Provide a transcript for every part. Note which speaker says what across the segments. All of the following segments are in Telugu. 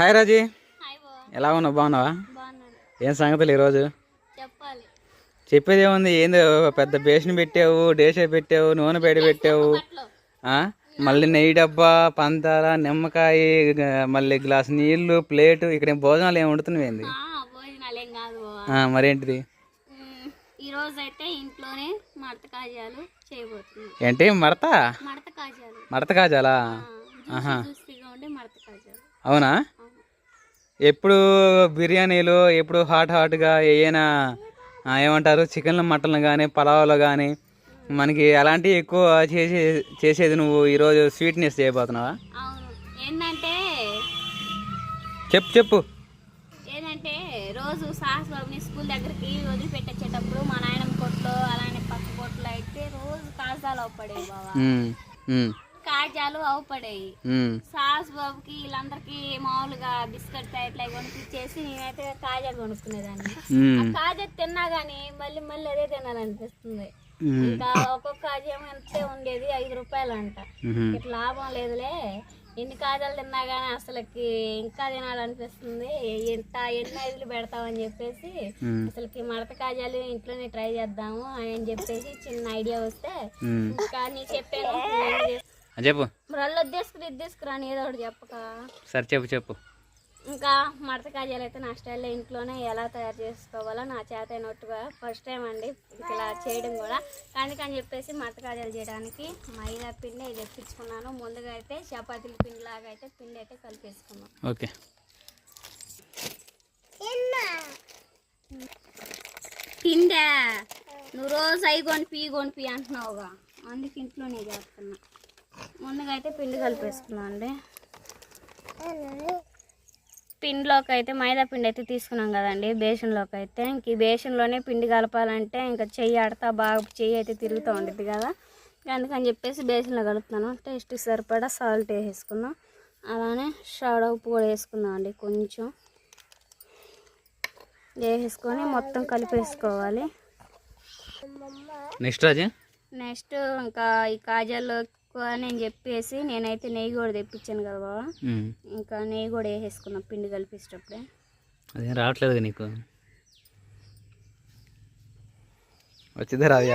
Speaker 1: హాయ్ రాజీ. ఎలా ఉన్నావు? బాగున్నావా? ఏం సంగతులు ఈరోజు?
Speaker 2: చెప్పాలి.
Speaker 1: చెప్పేది ఏముంది? ఏందో పెద్ద బేషన్ పెట్టావు డేషే పెట్టావు నూనె పేడ పెట్టావు? మళ్ళీ నెయ్యి డబ్బా పంతాల నిమ్మకాయ మళ్ళీ గ్లాస్ నీళ్ళు ప్లేటు ఇక్కడ ఏం భోజనాలు ఏమి వండుతున్నావేంది మరేంటిది?
Speaker 2: ఈ రోజు అయితే ఇంట్లోనే మడత కాజాలు చేయబోతున్నాం.
Speaker 1: ఏంటి మడత?
Speaker 2: మడత కాజాలు.
Speaker 1: మడత అవును. ఎప్పుడు బిర్యానీలు ఎప్పుడు హాట్ హాట్గా ఏమైనా ఏమంటారు చికెన్లు మటన్లు కానీ పలావులు కానీ మనకి అలాంటివి ఎక్కువ చేసే చేసేది నువ్వు ఈరోజు స్వీట్నెస్ చేయబోతున్నావా?
Speaker 2: ఏంటంటే
Speaker 1: చెప్పు చెప్పు.
Speaker 2: ఏంటంటే రోజు సాహస్ బాబుని స్కూల్ దగ్గరికి వదిలిపెట్టేటప్పుడు మా నాయనమ్మ కొట్లో అలానే పక్క కొట్లో అయితే రోజు కాజాలు
Speaker 1: ఉమ్, ఉమ్,
Speaker 2: కాజాలు అవపడేవి
Speaker 1: ఉమ్,
Speaker 2: సాస్ బాబుకి వీళ్ళందరికీ మామూలుగా బిస్కెట్ ప్యాకెట్లు అవి కొనుక్కిచ్చేసి నేనైతే కాజా కొనుక్కునేదాన్ని. కాజా తిన్నా గానీ మళ్ళీ మళ్ళీ అదే తినాలనిపిస్తుంది. ఇంకా ఒక్కొక్క కాజా ఎంతే ఉండేది? ఐదు రూపాయలు అంట. ఇట్లా లాభం లేదులే. ఎన్ని కాజాలు తిన్నా గానీ అసలుకి ఇంకా తినాలనిపిస్తుంది. ఎంత ఎన్ని ఐదులు పెడతామని చెప్పేసి అసలుకి మడత కాజాలు ఇంట్లోనే ట్రై చేద్దాము అని చెప్పేసి చిన్న ఐడియా వస్తే. ఇంకా నీ చెప్పాను
Speaker 1: చెప్పు.
Speaker 2: ఏదో ఒకటి చెప్పక.
Speaker 1: సరే చెప్పు చెప్పు.
Speaker 2: ఇంకా మడత కాజాలు అయితే నా స్టైల్లో ఇంట్లోనే ఎలా తయారు చేసుకోవాలో నా చేత అయినట్టుగా ఫస్ట్ టైం అండి. ఇలా చేయడం కూడా. అందుకని చెప్పేసి మడత కాజాలు చేయడానికి మైదా పిండి ఇది తెప్పించుకున్నాను. ముందుగా అయితే చపాతీల పిండి లాగా అయితే పిండి అయితే కలిపేసుకున్నాం
Speaker 1: ఓకే.
Speaker 2: పిండా? నువ్వు రోజు అవి కొనిపి కొనిపి అంటున్నావుగా. అందుకే ఇంట్లోనే చేస్తున్నా. ముందుగా అయితే పిండి కలిపేసుకున్నాం అండి. పిండిలోకి అయితే మైదా పిండి అయితే తీసుకున్నాం కదండి బేసన్లోకి అయితే ఇంక ఈ బేసన్లోనే పిండి కలపాలంటే ఇంకా చెయ్యి ఆడతా బాగా చెయ్యి అయితే తిరుగుతూ ఉంటుంది కదా. ఇంకా అందుకని చెప్పేసి బేసన్లో కలుపుతున్నాను టేస్ట్ సరిపడా సాల్ట్ వేసేసుకున్నాం అలానే షాడ ఉప్పు కూడా వేసుకుందాం అండి కొంచెం. వేసేసుకొని మొత్తం కలిపేసుకోవాలి.
Speaker 1: నెక్స్ట్
Speaker 2: నెక్స్ట్ ఇంకా ఈ కాజాల్లో అని చెప్పేసి నేనైతే నెయ్యి కూడా తెప్పించాను కదా బాబా. ఇంకా నెయ్యి కూడా వేసేసుకున్నాం పిండి కలిపేసేటప్పుడే.
Speaker 1: అదేం రావట్లేదు నీకు? వచ్చిందే రాదు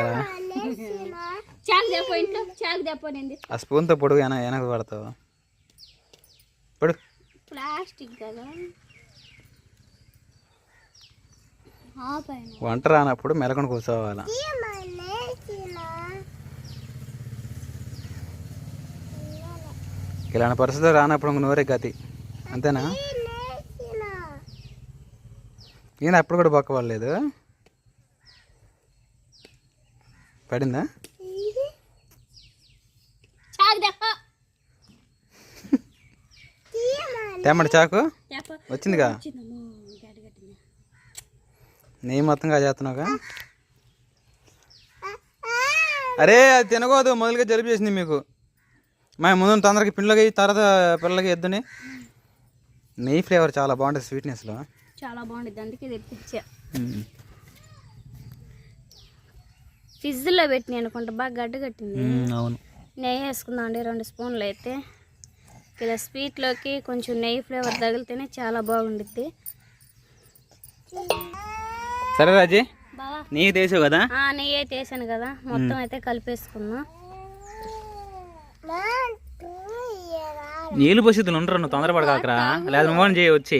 Speaker 2: చాకు దేపో ఇంట్లో చాకు దేపో నింది.
Speaker 1: ఆ స్పూన్తో పొడుగు వెన వెనక పడతావు పొడు.
Speaker 2: ప్లాస్టిక్ కదా.
Speaker 1: వంట రానప్పుడు మెలకొని కూర్చోవాలా? ఇలాంటి పరిస్థితులు రానప్పుడు ఇంక నోరే గతి. అంతేనా? ఈయన అప్పుడు కూడా బొక్క పడలేదు పడిందా తేమడి చాకు? వచ్చిందిగా? నెయ్యి మొత్తంగా చేస్తున్నావుగా? అరే అది తినకూడదు. మొదలుగా జలుబు చేసింది మీకు. మా ముందు తొందరగా పిల్లలకి తర్వాత పిల్లలకి ఎద్దుని నెయ్యి ఫ్లేవర్ చాలా బాగుంటుంది స్వీట్నెస్లో.
Speaker 2: చాలా బాగుంటుంది. అందుకే తెప్పించా. ఫ్రిడ్జ్లో పెట్టినాయి అనుకుంటా బాగా గడ్డ కట్టింది.
Speaker 1: అవును.
Speaker 2: నెయ్యి వేసుకుందాం అండి రెండు స్పూన్లు అయితే. ఇలా స్వీట్లోకి కొంచెం నెయ్యి ఫ్లేవర్ తగిలితేనే చాలా బాగుండిద్ది.
Speaker 1: సరే రాజీ. నెయ్యి తీసావు కదా?
Speaker 2: ఆ, నెయ్యి అయితే వేసాను కదా. మొత్తం అయితే కలిపేసుకుందాం.
Speaker 1: నీళ్ళు పోసిద్దులు ఉండరు నువ్వు తొందరపడకాకరా లేదా ఫోన్ చేయి వచ్చి.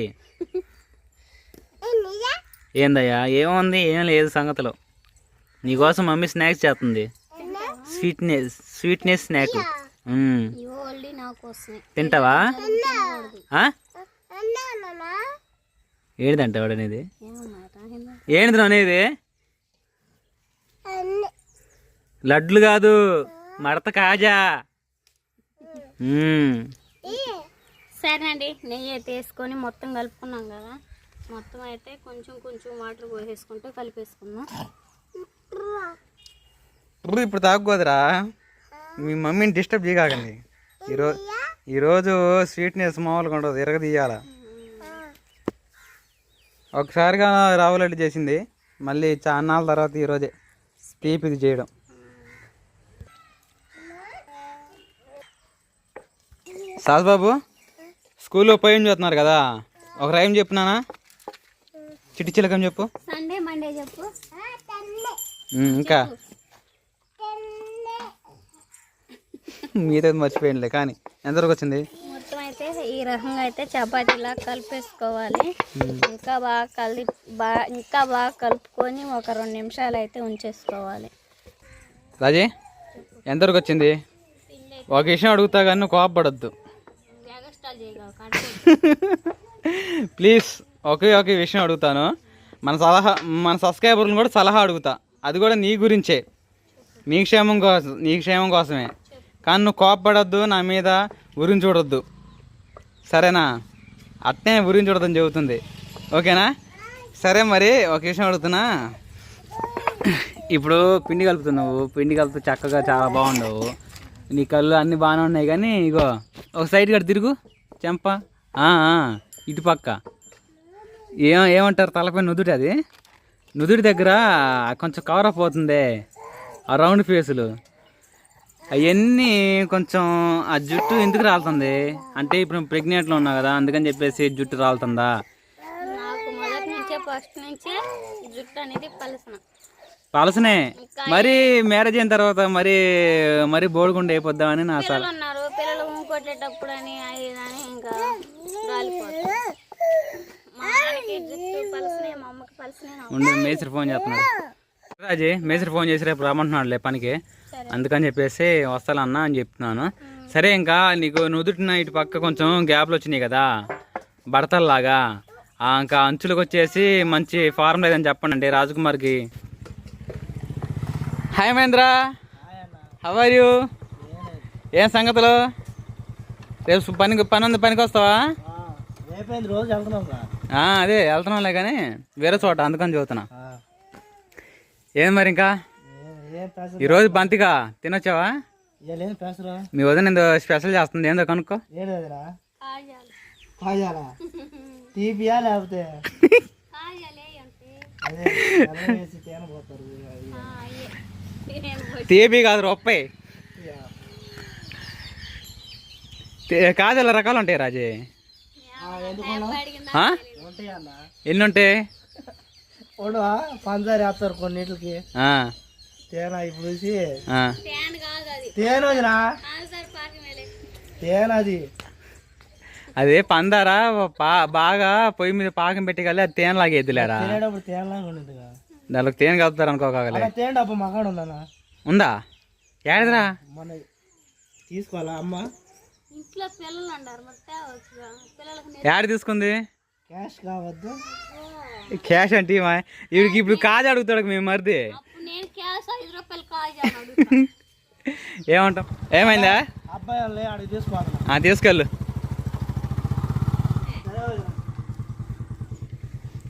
Speaker 1: ఏందయ్యా? ఏముంది? ఏం లేదు సంగతిలో. నీకోసం మమ్మీ స్నాక్స్ చేస్తుంది. Sweetness sweetness snack. తింటావా? ఏంటిదంట వాడు అనేది? ఏంటిది నువ్వు అనేది? లడ్లు కాదు మడత కాజా. మ్మ్.
Speaker 2: సరేనండి నెయ్యి అయితే వేసుకొని మొత్తం కలుపుకున్నాం కదా. మొత్తం అయితే కొంచెం కొంచెం వాటర్ పోసేసుకుంటూ కలిపేసుకుందాం.
Speaker 1: ఇప్పుడు ఇప్పుడు తాగకూడదురా మీ మమ్మీని డిస్టర్బ్ చేయకండి ఈరోజు ఈరోజు స్వీట్నెస్ మామూలుగా ఉండదు ఎరగదీయాల. ఒకసారిగా రావులడ్డు చేసింది మళ్ళీ చాన్నాళ్ళ తర్వాత ఈరోజే తీపిది చేయడం. సాస్ బాబు స్కూల్లో పోయి చూస్తున్నారు కదా? ఒక రైమ్ చెప్పునానా చిట్టి చిలకం చెప్పు.
Speaker 2: సండే మండే చెప్పు.
Speaker 1: ఇంకా? మిగతా మర్చిపోయిందిలే కానీ ఎంతవరకు వచ్చింది?
Speaker 2: మొత్తం అయితే ఈ రకంగా అయితే చపాతీలా కలిపేసుకోవాలి. ఇంకా బాగా కలి బాగా ఇంకా బాగా కలుపుకొని ఒక రెండు నిమిషాలు అయితే ఉంచేసుకోవాలి.
Speaker 1: రాజీ ఎంతవరకు వచ్చింది? ఒక విషయం అడుగుతా కానీ కోపపడద్దు. ప్లీజ్ ఒకే ఒకే విషయం అడుగుతాను. మన సలహా మన సబ్స్క్రైబర్లను కూడా సలహా అడుగుతా. అది కూడా నీ గురించే. నీ క్షేమం కోసం నీ క్షేమం కోసమే. కానీ నువ్వు కోపపడద్దు నా మీద గురించి చూడొద్దు. సరేనా? అట్నే గురించి చూడదని చెబుతుంది. ఓకేనా? సరే మరి ఒక విషయం అడుగుతున్నా. ఇప్పుడు పిండి కలుపుతున్నావు. పిండి కలుపుతూ చక్కగా చాలా బాగుండవు. నీ కళ్ళు అన్నీ బాగానే ఉన్నాయి కానీ ఇగో ఒక సైడ్ కడ తిరుగు. చెంప? ఇటు పక్క. ఏం ఏమంటారు తలపై నుదుటి అది? నుదుటి దగ్గర కొంచెం కవర్ అప్ అవుతుంది ఆ రౌండ్ ఫేసులు అవన్నీ కొంచెం ఆ జుట్టు ఎందుకు రాలుతుంది? అంటే ఇప్పుడు ప్రెగ్నెంట్లో ఉన్నావు కదా అందుకని చెప్పేసి జుట్టు రాలుతుందా?
Speaker 2: నాకు మొదటి నుంచే ఫస్ట్ నుంచే జుట్టు అనేది పలసన.
Speaker 1: పలసనే? మరి మ్యారేజ్ అయిన తర్వాత మరి మరి బోడిగుండ అయిపోద్దామని నా సల
Speaker 2: పిల్లలు ఉన్నారు కొట్టేటప్పుడు అని ఇంకా రాలిపోతుంది. మా ఆయనకి జుట్టు పలసనే మా అమ్మకి పలసనే నాకు
Speaker 1: ఉండి మేస్త్రి ఫోన్ చేస్తున్నాడు. రాజీ మేస్త్రి ఫోన్ చేసి రేపు రమ్మంటున్నాడులే పనికి. అందుకని చెప్పేసి వస్తానన్నా అని చెప్తున్నాను. సరే ఇంకా నీకు నుదుటిన ఇటు పక్క కొంచెం గ్యాప్లు వచ్చినాయి కదా బడతల్లాగా. ఆ, ఇంకా అంచులకు వచ్చేసి మంచి ఫార్మ్ లేదని చెప్పండి రాజకుమార్కి. Hi Mahendra. How are you ఏం సంగతులు? రేపు పనికి పని ఉంది పనికి వస్తావా? అదే వెళ్తున్నాంలే కానీ వేరే చోట అందుకని చదువుతున్నా
Speaker 3: ఆ,
Speaker 1: ఏం మరి ఇంకా? ఈరోజు బంతిగా తినొచ్చావా? మీ వదిన ఏదో స్పెషల్ చేస్తుంది ఏందో కనుక్కో.
Speaker 3: లేకపోతే.
Speaker 1: తీపి కాదు రొప్పై. కాజల రకాలు ఉంటాయి రాజే. ఎన్ని ఉంటాయి
Speaker 3: పంచదార వేస్తారు కొన్నిటికి.
Speaker 1: ఆ,
Speaker 3: తేనె ఇప్పుడు చూసి.
Speaker 1: ఆ.
Speaker 2: ఫ్యాన్ కాదు అది.
Speaker 3: తేనె వదినా.
Speaker 2: కాదు పాకి మేలే.
Speaker 3: తేనె అది.
Speaker 1: అదే పందారా బాగా పొయ్యి మీద పాకం పెట్టి కలిసి అది తేనె లాగేద్దులేరా దానికి తేనె కలుపుతారు అనుకోకాగలే
Speaker 3: అలా తేనె డబ్బా మగాడు ఉందన్నా.
Speaker 1: ఉందా? ఏడదిరా?
Speaker 3: మన తీసుకోవాలా అమ్మ?
Speaker 2: ఇంట్లో పిల్లలు ఉన్నారు మరి తేవచ్చుగా పిల్లలకు
Speaker 1: ఏడ తీసుకుంది?
Speaker 3: క్యాష్ కావద్దు.
Speaker 1: క్యాష్ అంటే మా- వీడికి ఇప్పుడు కాజు అడుగుతాడు మేము మరిది.
Speaker 2: అప్పుడు నేను క్యాష్ ఐదు రూపాయలు
Speaker 1: ఏమంటాం ఏమైందా?
Speaker 3: అబ్బాయి తీసుకోవాలి.
Speaker 1: తీసుకెళ్ళు.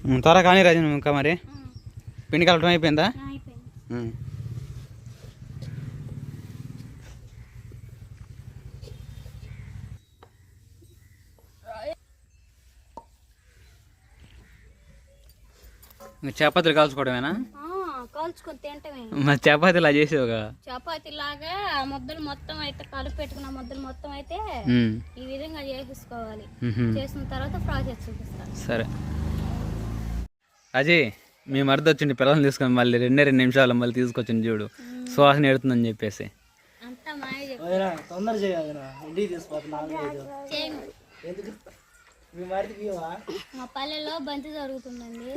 Speaker 1: ఉమ్, త్వరగా కానీ రాజు ఇంకా మరి. పిండి కలపడం అయిపోయిందా? చపాతీలు కాల్చుకోవడమేనా?
Speaker 2: కాల్చుకొని తింటమే
Speaker 1: మరి చపాతీలు అలా చేసేవుగా
Speaker 2: చపాతీ లాగా ఆ ముద్దలు మొత్తం అయితే కలిపి పెట్టుకున్న ముద్దలు మొత్తం అయితే ఈ విధంగా చేసేసుకోవాలి. చేసిన తర్వాత ప్రాజెక్ట్ చూపిస్తాను
Speaker 1: సరే. అజయ్ మీ మరిది వచ్చింది పిల్లల్ని తీసుకొని మళ్ళీ రెండే రెండు నిమిషాలు మళ్ళీ తీసుకొచ్చింది చూడు. సువాసన ఎడుతుందని చెప్పేసి.
Speaker 3: తొందర ఇంటికి తీసుకోవాలి? మా
Speaker 2: పల్లెలో బంతి జరుగుతుందండి.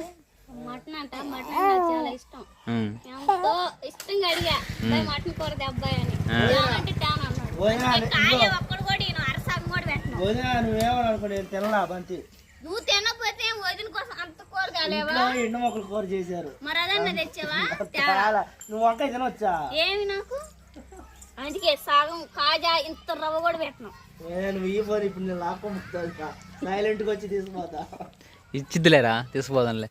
Speaker 2: మటన్ అంట. మటన్ చాలా ఇష్టం. ఎంతో ఇష్టంగా అడిగా మటన్ కూర అబ్బాయి అని. అంటే అన్నాడు కాయ ఒక్కడు కూడా నేను అరసాగం కూడా పెట్టను.
Speaker 3: వదినా నువ్వేమని అనుకో నేను తినలా బంతి.
Speaker 2: నువ్వు తినకపోతే వదిన కోసం అంత కూర
Speaker 3: ఇంట్లో ఎండు మొక్కలు కూర చేశారు.
Speaker 2: మరి అదన్న తెచ్చావా?
Speaker 3: నువ్వు వంకాయ తినొచ్చా?
Speaker 2: ఏమి నాకు? అందుకే సగం కాజా ఇంత రవ్వ కూడా పెట్టను.
Speaker 3: నేను ఈ పోనీ ఇప్పుడు నేను లాక్కోముతా సైలెంట్గా వచ్చి తీసుకుపోతా.
Speaker 1: ఇచ్చిద్దిలేరా తీసుకుపోదాంలే.